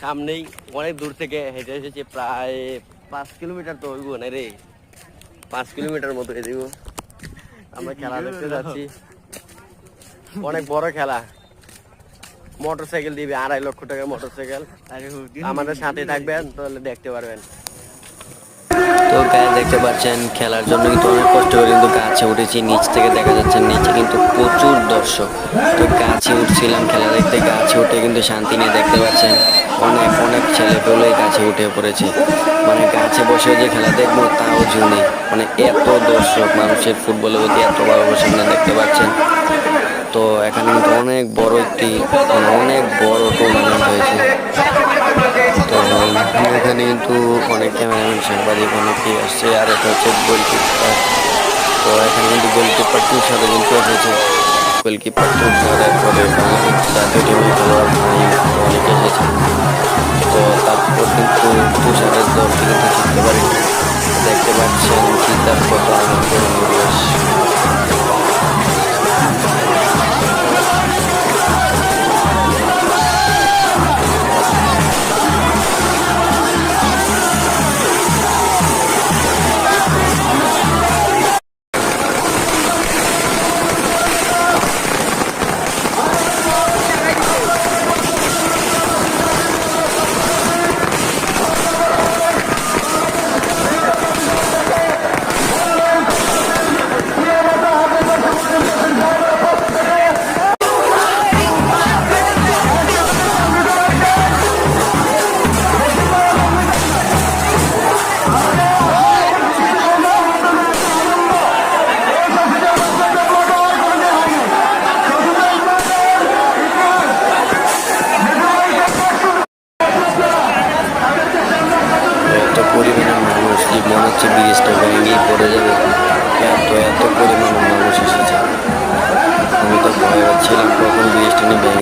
সামনেই অনেক দূর থেকে হেঁটে এসেছি প্রায় পাঁচ কিলোমিটার তো হইব না রে। পাঁচ কিলোমিটার মতো হেঁটে আমরা খেলা দেখতে যাচ্ছি। অনেক বড় খেলা। মোটর সাইকেল দিবে আড়াই লক্ষ টাকার মোটর সাইকেল আমাদের সাথে থাকবেন তাহলে দেখতে পারবেন। দেখতে পাচ্ছেন, খেলার জন্য কিন্তু অনেক কষ্ট করে কিন্তু গাছে উঠেছি। নিচ থেকে দেখা যাচ্ছে নিচে কিন্তু প্রচুর দর্শক। তো গাছে উঠছিলাম খেলা দেখতে গাছে উঠে কিন্তু শান্তি নিয়ে দেখতে পাচ্ছেন, অনেক অনেক ছেলে পেলেই গাছে উঠে পড়েছে। মানে গাছে বসে যে খেলা দেখব তাও জুনি মানে এত দর্শক মানুষের ফুটবলের প্রতি এত ভালোবাসা দেখতে পাচ্ছেন। তো এখানে কিন্তু অনেক বড় একটি মানে অনেক বড় টুর্নামেন্ট হয়েছে। এখানে কিন্তু অনেক ক্যামেরাম্যান সাংবাদিক অনেকেই আসছে। আর এটা হচ্ছে গোলকিপার। তো এখানে কিন্তু গোলকিপার সাথে কিন্তু এসেছে। গোলকিপার সাথে এরপরে বাংলাদেশ টিমের খেলোয়াড় ভাই অনেক এসেছে। তো তারপর কিন্তু তুষারের দলটি কিন্তু জিততে পারে। দেখতে পাচ্ছেন জিতার হচ্ছে ব্রিজটা ভেঙেই পড়ে যাবে। এত এত পরিমাণ মানুষ এসেছে। আমি তো ভয় হচ্ছিলাম কখন ব্রিজটা নিয়ে ভেঙে